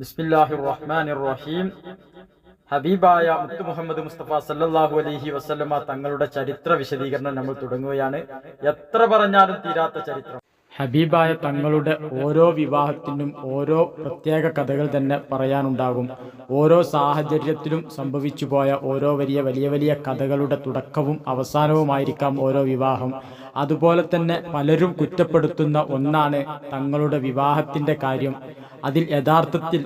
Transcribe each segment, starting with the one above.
ബിസ്മില്ലാഹിർ റഹ്മാനിർ റഹീം ഹബീബായ മുത്തു മുഹമ്മദ് മുസ്തഫ സല്ലാഹു അലഹി വസ്ലമ തങ്ങളുടെ ചരിത്ര വിശദീകരണം നമ്മൾ തുടങ്ങുകയാണ്. എത്ര പറഞ്ഞാലും തീരാത്ത ചരിത്രം. ഹബീബായ തങ്ങളുടെ ഓരോ വിവാഹത്തിനും ഓരോ പ്രത്യേക കഥകൾ തന്നെ പറയാനുണ്ടാകും. ഓരോ സാഹചര്യത്തിലും സംഭവിച്ചു പോയ ഓരോ വലിയ വലിയ വലിയ കഥകളുടെ തുടക്കവും അവസാനവുമായിരിക്കാം ഓരോ വിവാഹം. അതുപോലെ തന്നെ പലരും കുറ്റപ്പെടുത്തുന്ന ഒന്നാണ് തങ്ങളുടെ വിവാഹത്തിന്റെ കാര്യം. അതിൽ യഥാർത്ഥത്തിൽ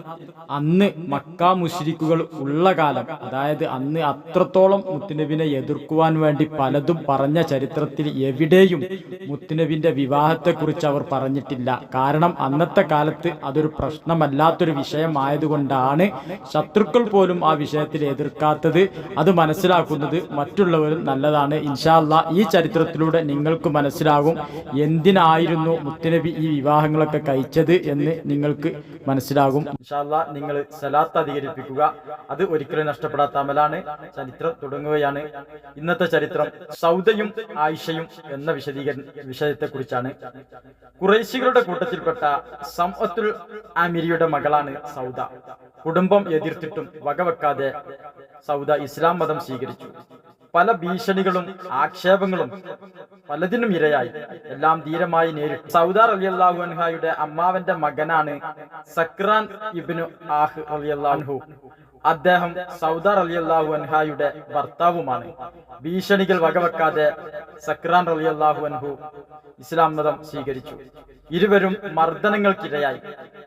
അന്ന് മക്ക മുഷിരിക്കുകൾ ഉള്ള കാലം അതായത് അന്ന് അത്രത്തോളം മുത്തുനബിനെ എതിർക്കുവാൻ വേണ്ടി പലതും പറഞ്ഞ ചരിത്രത്തിൽ എവിടെയും മുത്തുനബിന്റെ വിവാഹത്തെക്കുറിച്ച് അവർ പറഞ്ഞിട്ടില്ല. കാരണം അന്നത്തെ കാലത്ത് അതൊരു പ്രശ്നമല്ലാത്തൊരു വിഷയമായതുകൊണ്ടാണ് ശത്രുക്കൾ പോലും ആ വിഷയത്തിൽ എതിർക്കാത്തത്. അത് മനസ്സിലാക്കുന്നത് മറ്റുള്ളവരും നല്ലതാണ്. ഇൻഷാല്ല ഈ ചരിത്രത്തിലൂടെ നിങ്ങൾക്ക് മനസ്സിലാകും എന്തിനായിരുന്നു മുത്തുനബി ഈ വിവാഹങ്ങളൊക്കെ കഴിച്ചത് എന്ന് നിങ്ങൾക്ക് മനസ്സിലാകും. നിങ്ങൾ സലാത്ത് അധികരിപ്പിക്കുക. അത് ഒരിക്കലും നഷ്ടപ്പെടാത്ത അമലാണ്. ചരിത്രം തുടങ്ങുകയാണ്. ഇന്നത്തെ ചരിത്രം സൗദയും ആയിഷയും എന്ന വിശദീകരണ വിഷയത്തെ കുറിച്ചാണ് കുറേശികളുടെ കൂട്ടത്തിൽപ്പെട്ട സംഅത്തുൽ ആമിരിയുടെ മകളാണ് സൗദ. കുടുംബം എതിർത്തിട്ടും വകവെക്കാതെ സൗദ ഇസ്ലാം മതം സ്വീകരിച്ചു. പല ഭീഷണികളും ആക്ഷേപങ്ങളും പലതിനും ഇരയായി. എല്ലാം ധീരമായി നേരിട്ടു. സൗദാർ അലി അള്ളാഹുഹായുടെ അമ്മാവന്റെ മകനാണ് സക്രാൻ ഇബിനു ആഹ് അലി അള്ളാഹു അദ്ദേഹം സൗദാർ അലി അള്ളാഹു അൻഹായുടെ ഭർത്താവുമാണ്. ഭീഷണികൾ വകവെക്കാതെ സക്രാൻ അലി അള്ളാഹു അൻഹു ഇസ്ലാം മതം സ്വീകരിച്ചു. ഇരുവരും മർദ്ദനങ്ങൾക്കിരയായി.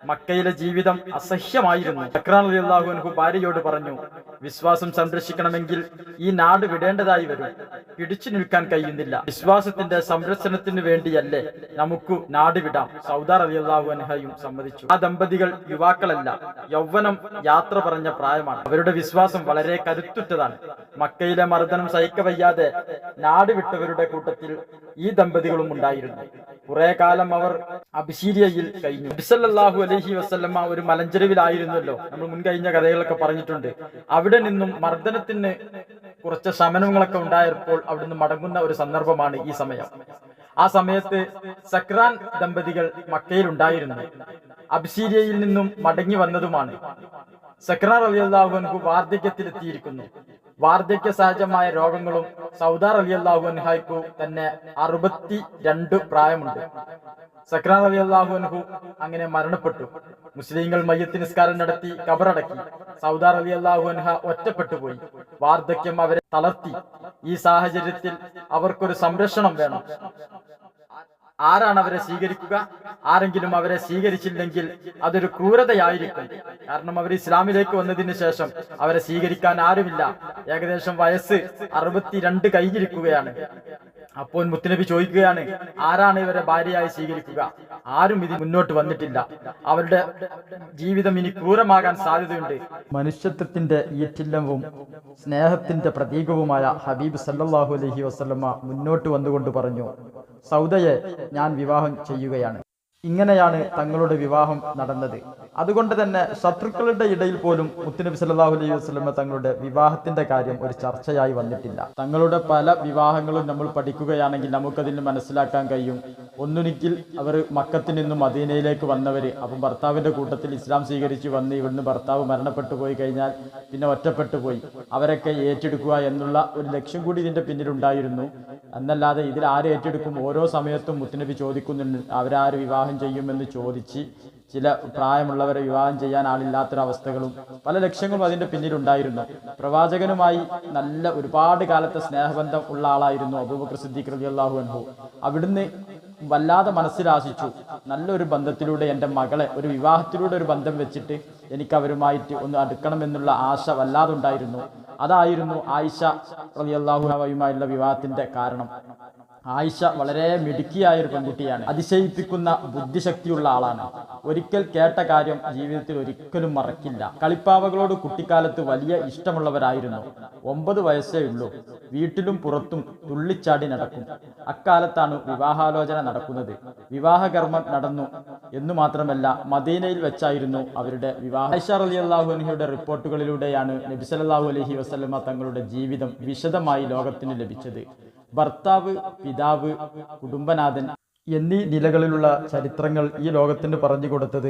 മക്കയിലെ ജീവിതം അസഹ്യമായിരുന്നു. സക്രാൻ അലി അള്ളാഹു അൻഹു ഭാര്യയോട് പറഞ്ഞു വിശ്വാസം സംരക്ഷിക്കണമെങ്കിൽ ഈ നാട് വിടേണ്ടതായി വരും. പിടിച്ചു നിൽക്കാൻ കഴിയുന്നില്ല. വിശ്വാസത്തിന്റെ സംരക്ഷണത്തിന് വേണ്ടിയല്ലേ നമുക്ക് നാട് വിടാം. സൗദാർ അലി അള്ളാഹു അൻഹയും സമ്മതിച്ചു. ആ ദമ്പതികൾ യുവാക്കളല്ല യൗവനം യാത്ര പറഞ്ഞ പ്രായമാണ് അവരുടെ വിശ്വാസം വളരെ കരുത്തുറ്റതാണ്. മക്കയിലെ മർദ്ദനം സഹിക്കവയ്യാതെ നാട് വിട്ടവരുടെ കൂട്ടത്തിൽ ഈ ദമ്പതികളും ഉണ്ടായിരുന്നു. കുറെ കാലം അവർ അബിശീരിയയിൽ കഴിഞ്ഞു. നബിസല്ലാഹു അലഹി വസ്ലമ്മ ഒരു മലഞ്ചെരുവിലായിരുന്നല്ലോ. നമ്മൾ മുൻകഴിഞ്ഞ കഥകളൊക്കെ പറഞ്ഞിട്ടുണ്ട്. അവിടെ നിന്നും മർദ്ദനത്തിന് കുറച്ച് ശമനങ്ങളൊക്കെ ഉണ്ടായപ്പോൾ അവിടുന്ന് മടങ്ങുന്ന ഒരു സന്ദർഭമാണ് ഈ സമയം. ആ സമയത്ത് സക്രാൻ ദമ്പതികൾ മക്കയിൽ ഉണ്ടായിരുന്നു അബ്സീരിയയിൽ നിന്നും മടങ്ങി വന്നതുമാണ്. സക്രാൻ അലി അള്ളാഹുൻഹു വാർദ്ധക്യത്തിലെത്തിയിരിക്കുന്നു. വാർദ്ധക്യ സഹജമായ രോഗങ്ങളും സൗദാർ അലി അള്ളാഹുൻഹായ്ക്കു തന്നെ അറുപത്തി രണ്ട് പ്രായമുണ്ട്. സക്രാർ അലി അള്ളാഹു അൻഹു അങ്ങനെ മരണപ്പെട്ടു. മുസ്ലിങ്ങൾ മയ്യത്ത് നിസ്കാരം നടത്തി കബറടക്കി. സൗദാർ അലി അള്ളാഹു അൻഹ ഒറ്റപ്പെട്ടു പോയി. വാർദ്ധക്യം അവരെ തളർത്തി. ഈ സാഹചര്യത്തിൽ അവർക്കൊരു സംരക്ഷണം വേണം. ആരാണ് അവരെ സ്വീകരിക്കുക? ആരെങ്കിലും അവരെ സ്വീകരിച്ചില്ലെങ്കിൽ അതൊരു ക്രൂരതയായിരിക്കും. കാരണം അവർ ഇസ്ലാമിലേക്ക് വന്നതിന് ശേഷം അവരെ സ്വീകരിക്കാൻ ആരുമില്ല. ഏകദേശം വയസ്സ് അറുപത്തിരണ്ട് കഴിഞ്ഞിരിക്കുകയാണ്. അപ്പോൾ മുത്തുനബി ചോദിക്കുകയാണ് ആരാണ് ഇവരെ ഭാര്യയായി സ്വീകരിക്കുക? ആരും ഇത് മുന്നോട്ട് വന്നിട്ടില്ല. അവരുടെ ജീവിതം ഇനി ക്രൂരമാകാൻ സാധ്യതയുണ്ട്. മനുഷ്യത്വത്തിന്റെ ഈറ്റില്ലവും സ്നേഹത്തിന്റെ പ്രതീകവുമായ ഹബീബ് സല്ലാഹു അലഹി വസ്ലമ്മ മുന്നോട്ട് വന്നുകൊണ്ട് പറഞ്ഞു സൗദയെ ഞാൻ വിവാഹം ചെയ്യുകയാണ്. ഇങ്ങനെയാണ് തങ്ങളുടെ വിവാഹം നടന്നത്. അതുകൊണ്ട് തന്നെ ശത്രുക്കളുടെ ഇടയിൽ പോലും മുത്തുനബി സല്ലാഹു അലൈഹി വസ്ലമ തങ്ങളുടെ വിവാഹത്തിന്റെ കാര്യം ഒരു ചർച്ചയായി വന്നിട്ടില്ല. തങ്ങളുടെ പല വിവാഹങ്ങളും നമ്മൾ പഠിക്കുകയാണെങ്കിൽ നമുക്കതിൽ മനസ്സിലാക്കാൻ കഴിയും. ഒന്നുനിക്കിൽ അവർ മക്കത്തിൽ നിന്നും മദീനയിലേക്ക് വന്നവര് അപ്പം ഭർത്താവിന്റെ കൂട്ടത്തിൽ ഇസ്ലാം സ്വീകരിച്ച് വന്ന് ഇവിടുന്ന് ഭർത്താവ് മരണപ്പെട്ടു പോയി കഴിഞ്ഞാൽ പിന്നെ ഒറ്റപ്പെട്ടു പോയി. അവരൊക്കെ ഏറ്റെടുക്കുക എന്നുള്ള ഒരു ലക്ഷ്യം കൂടി ഇതിന്റെ പിന്നിലുണ്ടായിരുന്നു. എന്നല്ലാതെ ഇതിൽ ആര് ഏറ്റെടുക്കും? ഓരോ സമയത്തും മുത്തുനബി ചോദിക്കുന്നുണ്ട് അവരാര് വിവാഹം ചെയ്യുമെന്ന് ചോദിച്ച് ചില പ്രായമുള്ളവരെ വിവാഹം ചെയ്യാൻ ആളില്ലാത്തൊരവസ്ഥകളും പല ലക്ഷ്യങ്ങളും അതിന്റെ പിന്നിലുണ്ടായിരുന്നു. പ്രവാചകനുമായി നല്ല ഒരുപാട് കാലത്തെ സ്നേഹബന്ധം ഉള്ള ആളായിരുന്നു അബൂബക്കർ സിദ്ദീഖ് റലി അള്ളാഹു അൻഹു. അവിടുന്ന് വല്ലാതെ മനസ്സിലാശിച്ചു നല്ലൊരു ബന്ധത്തിലൂടെ എന്റെ മകളെ ഒരു വിവാഹത്തിലൂടെ ഒരു ബന്ധം വെച്ചിട്ട് എനിക്ക് അവരുമായിട്ട് ഒന്ന് അടുക്കണമെന്നുള്ള ആശ വല്ലാതെ ഉണ്ടായിരുന്നു. അതായിരുന്നു ആയിഷ റളിയല്ലാഹുവയുമായുള്ള വിവാഹത്തിന്റെ കാരണം. ആയിഷ വളരെ മിടുക്കിയായ ഒരു പെൺകുട്ടിയാണ്. അതിശയിപ്പിക്കുന്ന ബുദ്ധിശക്തിയുള്ള ആളാണ്. ഒരിക്കൽ കേട്ട കാര്യം ജീവിതത്തിൽ ഒരിക്കലും മറക്കില്ല. കളിപ്പാവകളോട് കുട്ടിക്കാലത്ത് വലിയ ഇഷ്ടമുള്ളവരായിരുന്നു. ഒമ്പത് വയസ്സേ ഉള്ളൂ. വീട്ടിലും പുറത്തും തുള്ളിച്ചാടി നടക്കും. അക്കാലത്താണ് വിവാഹാലോചന നടക്കുന്നത്. വിവാഹകർമ്മം നടന്നു എന്നു മാത്രമല്ല മദീനയിൽ വെച്ചായിരുന്നു അവരുടെ വിവാഹ. ഐഷ അലി അള്ളാഹുഹിയുടെ റിപ്പോർട്ടുകളിലൂടെയാണ് നബി അലഹി വസല്ലമ തങ്ങളുടെ ജീവിതം വിശദമായി ലോകത്തിന് ലഭിച്ചത്. ഭർത്താവ് പിതാവ് കുടുംബനാഥൻ എന്നീ നിലകളിലുള്ള ചരിത്രങ്ങൾ ഈ ലോകത്തിന് പറഞ്ഞു കൊടുത്തത്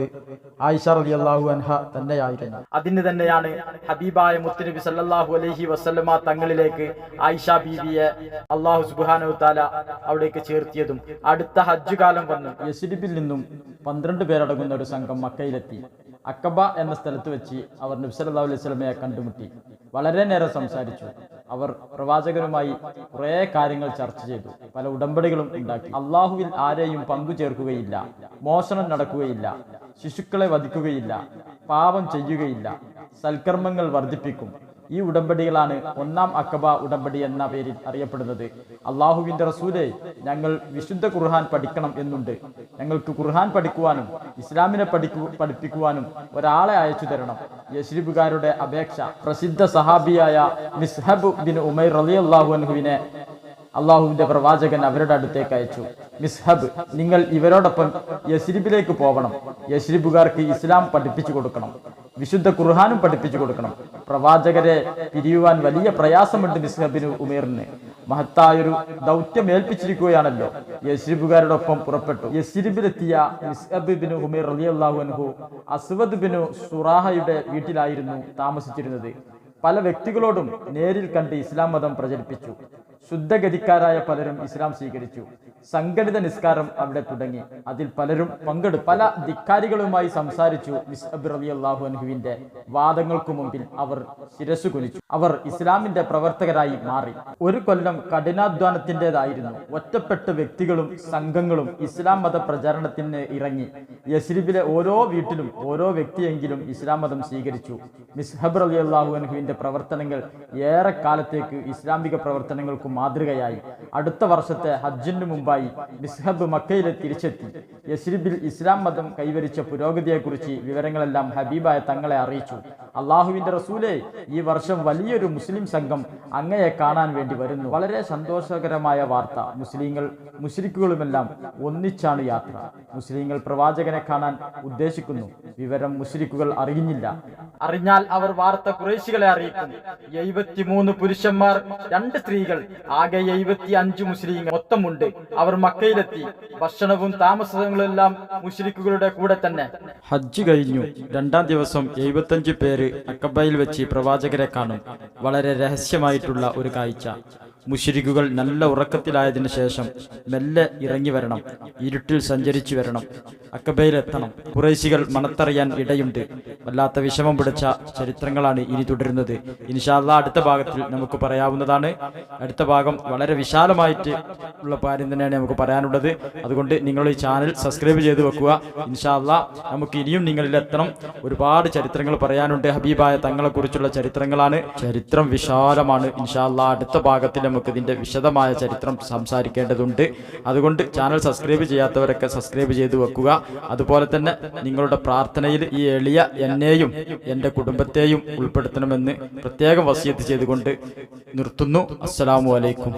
ആയിഷ റലി അള്ളാഹു അൻഹ തന്നെയായിരുന്നു. അതിന് തന്നെയാണ് ഹബീബായ മുത്തുനബി സല്ലാഹു അലഹി വസല്ലമ തങ്ങളിലേക്ക് ആയിഷ ബീബിയെ അള്ളാഹു സുബ്ഹാനഹു താല അവിടേക്ക് ചേർത്തിയതും അടുത്ത ഹജ്ജ് കാലം വന്നു. യസിഡിബിൽ നിന്നും പന്ത്രണ്ട് പേരടങ്ങുന്ന ഒരു സംഘം മക്കയിലെത്തി. അക്കബ എന്ന സ്ഥലത്ത് വെച്ച് അവർ നബ്സല്ലാ അലൈഹി സ്വലമയെ കണ്ടുമുട്ടി. വളരെ നേരം സംസാരിച്ചു. അവർ പ്രവാചകരുമായി കുറേ കാര്യങ്ങൾ ചർച്ച ചെയ്തു. പല ഉടമ്പടികളും ഉണ്ടാക്കി. അള്ളാഹുവിൽ ആരെയും പങ്കു ചേർക്കുകയില്ല മോഷണം നടക്കുകയില്ല. ശിശുക്കളെ വധിക്കുകയില്ല. പാപം ചെയ്യുകയില്ല. സൽക്കർമ്മങ്ങൾ വർദ്ധിപ്പിക്കും. ഈ ഉടമ്പടികളാണ് ഒന്നാം അക്കബ ഉടമ്പടി എന്ന പേരിൽ അറിയപ്പെടുന്നത്. അള്ളാഹുവിന്റെ റസൂലെ ഞങ്ങൾ വിശുദ്ധ ഖുർഹാൻ പഠിക്കണം എന്നുണ്ട്. ഞങ്ങൾക്ക് ഖുർഹാൻ പഠിക്കുവാനും ഇസ്ലാമിനെ പഠിക്കു പഠിപ്പിക്കുവാനും ഒരാളെ അയച്ചു തരണം. യശ്രിബുകാരുടെ അപേക്ഷ പ്രസിദ്ധ സഹാബിയായ മിസ്ഹബ് ബിൻ ഉമൈർ അലി അൻഹുവിനെ അള്ളാഹുവിന്റെ പ്രവാചകൻ അവരുടെ അടുത്തേക്ക് അയച്ചു. മിസ്ഹബ് നിങ്ങൾ ഇവരോടൊപ്പം യസ്രിബിലേക്ക് പോകണം. യസ്രിബുകാർക്ക് ഇസ്ലാം പഠിപ്പിച്ചു കൊടുക്കണം. വിശുദ്ധ ഖുർഹാനും പഠിപ്പിച്ചു കൊടുക്കണം. പ്രവാചകരെ പിരിയുവാൻ വലിയ പ്രയാസമുണ്ട് മിസ്ഹബിന് ഉമേറിന്. മഹത്തായൊരു ദൗത്യം ഏൽപ്പിച്ചിരിക്കുകയാണല്ലോ യസ്രിബുകാരോടൊപ്പം പുറപ്പെട്ടു യസ്രിബിലെത്തിയ റളിയല്ലാഹു അൻഹു അസ്വദ് ബിനു സുറാഹയുടെ വീട്ടിലായിരുന്നു താമസിച്ചിരുന്നത്. പല വ്യക്തികളോടും നേരിൽ കണ്ട് ഇസ്ലാം മതം പ്രചരിപ്പിച്ചു. ശുദ്ധഗതിക്കാരായ പലരും ഇസ്ലാം സ്വീകരിച്ചു. സംഘടിത നിസ്കാരം അവിടെ തുടങ്ങി. അതിൽ പലരും പങ്കെടുത്തു. പല ധിക്കാരികളുമായി സംസാരിച്ചു മിസ്അബ് അൻഹുവിന്റെ വാദങ്ങൾക്കു മുമ്പിൽ അവർ ശിരസ് കുലിച്ചു. അവർ ഇസ്ലാമിന്റെ പ്രവർത്തകരായി മാറി. ഒരു കൊല്ലം കഠിനാധ്വാനത്തിന്റെതായിരുന്നു. ഒറ്റപ്പെട്ട വ്യക്തികളും സംഘങ്ങളും ഇസ്ലാം മത പ്രചാരണത്തിന് ഇറങ്ങി. യസ്രിബിലെ ഓരോ വീട്ടിലും ഓരോ വ്യക്തിയെങ്കിലും ഇസ്ലാം മതം സ്വീകരിച്ചു. മിസ്ഹബ് അലി അള്ളാഹു അൻഹുവിന്റെ പ്രവർത്തനങ്ങൾ ഏറെ കാലത്തേക്ക് ഇസ്ലാമിക പ്രവർത്തനങ്ങൾക്ക് മാതൃകയായി. അടുത്ത വർഷത്തെ ഹജ്ജിന് മുമ്പായി മിസ്ഹബ് മക്കയിലെ തിരിച്ചെത്തി. യസ്രിബിൽ ഇസ്ലാം മതം കൈവരിച്ച പുരോഗതിയെക്കുറിച്ച് വിവരങ്ങളെല്ലാം ഹബീബായ തങ്ങളെ അറിയിച്ചു. അള്ളാഹുവിന്റെ റസൂലെ ഈ വർഷം വലിയൊരു മുസ്ലിം സംഘം അങ്ങയെ കാണാൻ വേണ്ടി വരുന്നു. വളരെ സന്തോഷകരമായ വാർത്ത. മുസ്ലിങ്ങൾ മുസ്ലിക്കുകളുമെല്ലാം ഒന്നിച്ചാണ് യാത്ര. മുസ്ലിങ്ങൾ പ്രവാചകനെ കാണാൻ ഉദ്ദേശിക്കുന്നു. വിവരം മുസ്ലിക്കുകൾ അറിയുന്നില്ല. അറിഞ്ഞാൽ അവർ വാർത്ത കുറേശികളെ അറിയിക്കുന്നു എഴുപത്തിമൂന്ന് പുരുഷന്മാർ രണ്ട് സ്ത്രീകൾ ആകെ എഴുപത്തി അഞ്ച് മുസ്ലിങ്ങൾ മൊത്തമുണ്ട്. അവർ മക്കയിലെത്തി. ഭക്ഷണവും താമസങ്ങളും എല്ലാം മുസ്ലിക്കുകളുടെ കൂടെ തന്നെ. ഹജ്ജ് കഴിഞ്ഞു. രണ്ടാം ദിവസം എഴുപത്തഞ്ച് പേര് അക്കബയിൽ വെച്ച് പ്രവാചകരെ കാണും. വളരെ രഹസ്യമായിട്ടുള്ള ഒരു കാഴ്ച. മുഷിരിക്കുകൾ നല്ല ഉറക്കത്തിലായതിനു ശേഷം മെല്ലെ ഇറങ്ങി വരണം ഇരുട്ടിൽ സഞ്ചരിച്ചു വരണം അക്കബയിലെത്തണം കുറേശികൾ മണത്തറിയാൻ ഇടയുണ്ട്. വല്ലാത്ത വിഷമം പിടിച്ച ചരിത്രങ്ങളാണ് ഇനി തുടരുന്നത്. ഇൻഷാല്ല അടുത്ത ഭാഗത്തിൽ നമുക്ക് പറയാവുന്നതാണ്. അടുത്ത ഭാഗം വളരെ വിശാലമായിട്ട് ഉള്ള കാര്യം തന്നെയാണ് നമുക്ക് പറയാനുള്ളത്. അതുകൊണ്ട് നിങ്ങൾ ഈ ചാനൽ സബ്സ്ക്രൈബ് ചെയ്ത് വെക്കുക. ഇൻഷാല്ല നമുക്ക് ഇനിയും നിങ്ങളിലെത്തണം ഒരുപാട് ചരിത്രങ്ങൾ പറയാനുണ്ട്. ഹബീബായ തങ്ങളെ കുറിച്ചുള്ള ചരിത്രങ്ങളാണ്. ചരിത്രം വിശാലമാണ്. ഇൻഷാല്ല അടുത്ത ഭാഗത്തിൽ നമുക്ക് ഇതിന്റെ വിശദമായ ചരിത്രം സംസാരിക്കേണ്ടതുണ്ട്. അതുകൊണ്ട് ചാനൽ സബ്സ്ക്രൈബ് ചെയ്യാത്തവരൊക്കെ സബ്സ്ക്രൈബ് ചെയ്തു വെക്കുക. അതുപോലെ തന്നെ നിങ്ങളുടെ പ്രാർത്ഥനയിൽ ഈ എളിയ എന്നെയും എന്റെ കുടുംബത്തെയും ഉൾപ്പെടുത്തണമെന്ന് പ്രത്യേകം വസിയത്ത് ചെയ്തുകൊണ്ട് നിർത്തുന്നു. അസ്സലാമു അലൈക്കും.